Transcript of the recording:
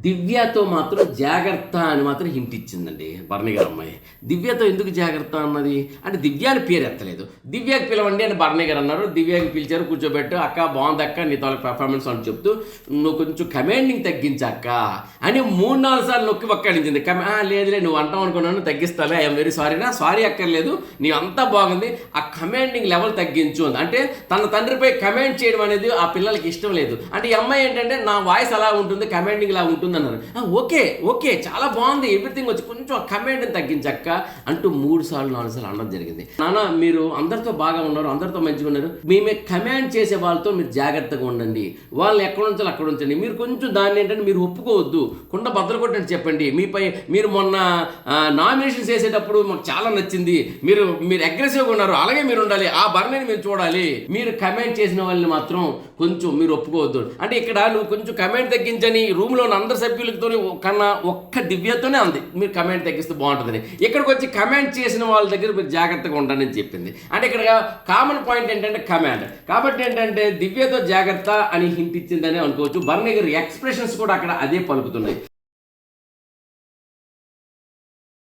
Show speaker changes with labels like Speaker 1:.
Speaker 1: దివ్యతో మాత్రం జాగ్రత్త అని మాత్రం హింట్ ఇచ్చిందండి భరణి గారు అమ్మాయి. దివ్యతో ఎందుకు జాగ్రత్త అన్నది? అంటే దివ్య అని పేరు ఎత్తలేదు దివ్యకి పిలవండి అని భరణి గారు అన్నారు. దివ్యకి పిలిచారు కూర్చోబెట్టు అక్క బాగుంది అక్క నీ తాలూకు పెర్ఫార్మెన్స్ అని చెప్తూ నువ్వు కొంచెం కమాండింగ్ తగ్గించక్క అని మూడు నాలుగు సార్లు నొక్కి ఒక్కడించింది కమ "ఆ, లేదులే నువ్వు అంటావు అనుకున్నాను తగ్గిస్తాలే ఐఎమ్ వెరీ సారీనా సారీ అక్కర్లేదు నీ అంతా బాగుంది ఆ కమాండింగ్ లెవెల్ తగ్గించు అంది. అంటే తన తండ్రిపై కమాండ్ చేయడం అనేది ఆ పిల్లలకి ఇష్టం లేదు. అంటే ఈ అమ్మాయి ఏంటంటే నా వాయిస్ అలా ఉంటుంది కమాండింగ్ ఇలా ఉంటుంది అన్నారు ఓకే ఓకే చాలా బాగుంది ఎవ్రీథింగ్ వచ్చి కొంచెం కమెంట్ తగ్గించక్క అంటూ మూడు సార్లు నాలుగు సార్లు అనడం జరిగింది. నాన్న మీరు అందరితో బాగా ఉన్నారు అందరితో మంచిగా ఉన్నారు. మేమే కమాండ్ చేసే వాళ్ళతో మీరు జాగ్రత్తగా ఉండండి. వాళ్ళని ఎక్కడ ఉంచాలి అక్కడ ఉంచండి. మీరు కొంచెం దాన్ని ఏంటంటే మీరు ఒప్పుకోవద్దు. కుండ బద్దలు కొట్టండి చెప్పండి. మీపై మీరు మొన్న నామినేషన్ చేసేటప్పుడు మాకు చాలా నచ్చింది. మీరు మీరు అగ్రెసివ్గా ఉన్నారు. అలాగే మీరు ఉండాలి. ఆ భరణిని మీరు చూడాలి. మీరు కమెంట్ చేసిన వాళ్ళని మాత్రం కొంచెం మీరు ఒప్పుకోవద్దు. అంటే ఇక్కడ నువ్వు కొంచెం కమెంట్ తగ్గించని రూమ్లో అందరు సభ్యులతో కన్నా ఒక్క దివ్యతోనే ఉంది మీరు కమెంట్ తగ్గిస్తే బాగుంటుందని. ఇక్కడికి వచ్చి కమెంట్ చేసిన వాళ్ళ దగ్గర మీరు జాగ్రత్తగా ఉండండి అని చెప్పింది. అంటే ఇక్కడ కామన్ పాయింట్ ఏంటంటే కమాండ్. కాబట్టి ఏంటంటే దివ్యతో జాగ్రత్త అని హింట్ ఇచ్చిందని అనుకోవచ్చు. భరణి గారి ఎక్స్ప్రెషన్స్ కూడా అక్కడ అదే పలుకుతున్నాయి.